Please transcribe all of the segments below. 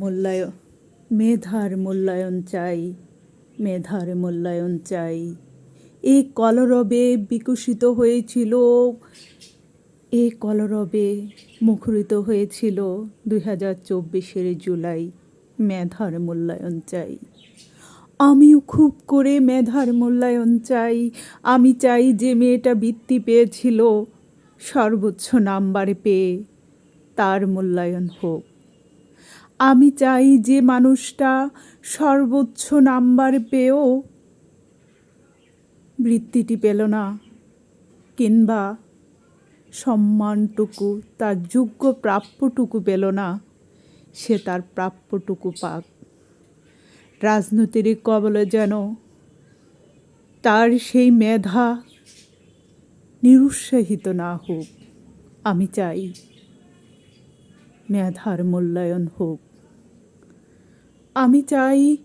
মূল্যায়ন, মেধার মূল্যায়ন চাই, মেধার মূল্যায়ন চাই। এই কলরবে বিকশিত হয়েছিল, এ কলরবে মুখরিত হয়েছিল দুই হাজার চব্বিশের জুলাই। মেধার মূল্যায়ন চাই। আমিও খুব করে মেধার মূল্যায়ন চাই। আমি চাই যে মেয়েটা বৃত্তি পেয়েছিল, সর্বোচ্চ নাম্বার পেয়ে তার মূল্যায়ন হোক। আমি চাই যে মানুষটা সর্বোচ্চ নাম্বার পেয়েও বৃত্তিটি পেল না, কিংবা সম্মানটুকু তার যোগ্য প্রাপ্যটুকু পেল না, সে তার প্রাপ্যটুকু পাক। রাজনীতির কবলে যেন তার সেই মেধা নিরুৎসাহিত না হোক, আমি চাই মেধার মূল্যায়ন হোক। আমি চাই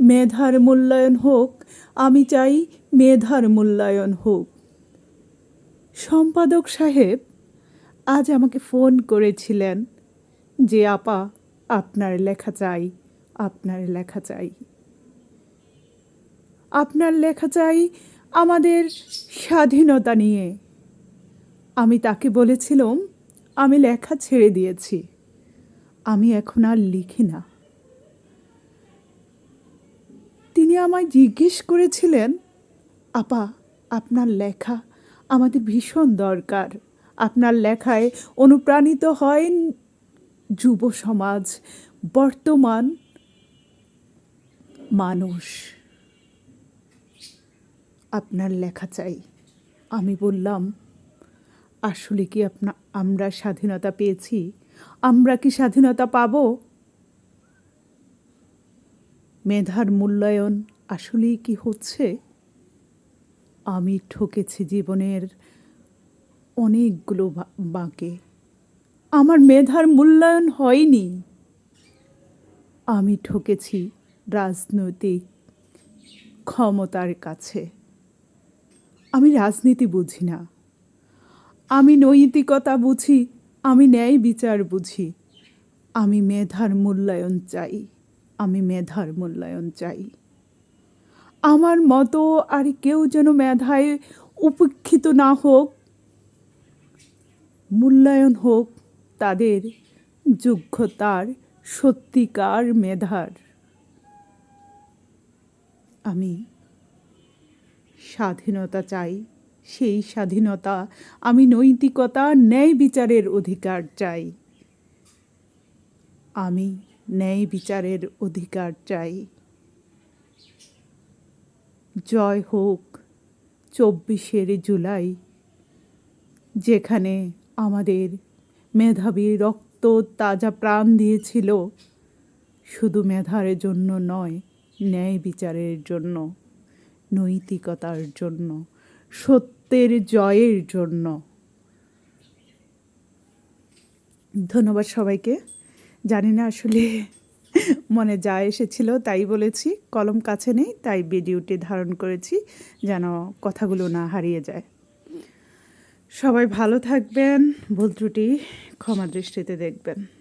মেধার মূল্যায়ন হোক, আমি চাই মেধার মূল্যায়ন হোক। সম্পাদক সাহেব, আজ আমাকে ফোন করেছিলেন যে, আপা, আপনার লেখা চাই, আপনার লেখা চাই। আপনার লেখা চাই আমাদের স্বাধীনতা নিয়ে। আমি তাকে বলেছিলাম আমি লেখা ছেড়ে দিয়েছি। আমি এখন আর লিখি না। তিনি আমায় জিজ্ঞেস করেছিলেন, আপা, আপনার লেখা আমাদের ভীষণ দরকার। আপনার লেখায় অনুপ্রাণিত হয় যুব সমাজ, বর্তমান মানুষ। আপনার লেখা চাই। আমি বললাম আসলে কি আপনা, আমরা স্বাধীনতা পেয়েছি? আমরা কি স্বাধীনতা পাব? মেধার মূল্যায়ন আসলেই কি হচ্ছে? আমি ঠকেছি জীবনের অনেকগুলো বাঁকে। আমার মেধার মূল্যায়ন হয়নি। আমি ঠকেছি রাজনৈতিক ক্ষমতার কাছে। আমি রাজনীতি বুঝি না। আমি নৈতিকতা বুঝি, আমি ন্যায় বিচার বুঝি। আমি মেধার মূল্যায়ন চাই, আমি মেধার মূল্যায়ন চাই। আমার মতো আর কেউ যেন মেধায় উপেক্ষিত না হোক, মূল্যায়ন হোক তাদের যোগ্যতার সত্যিকার মেধার। আমি স্বাধীনতা চাই। সেই স্বাধীনতা আমি নৈতিকতা, ন্যায় বিচারের অধিকার চাই। আমি ন্যায় বিচারের অধিকার চাই। জয় হোক চব্বিশের জুলাই, যেখানে আমাদের মেধাবী রক্ত তাজা প্রাণ দিয়েছিল। শুধু মেধার জন্য নয়, ন্যায় বিচারের জন্য, নৈতিকতার জন্য। সত্যের জয়ের জন্য। ধন্যবাদ সবাইকে। জানি না আসলে মনে যা এসেছিল তাই বলেছি, কলম কাছে নেই, তাই ভিডিওটি ধারণ করেছি যেন কথাগুলো না হারিয়ে যায়। সবাই ভালো থাকবেন, ভুল ত্রুটি ক্ষমা দৃষ্টিতে দেখবেন।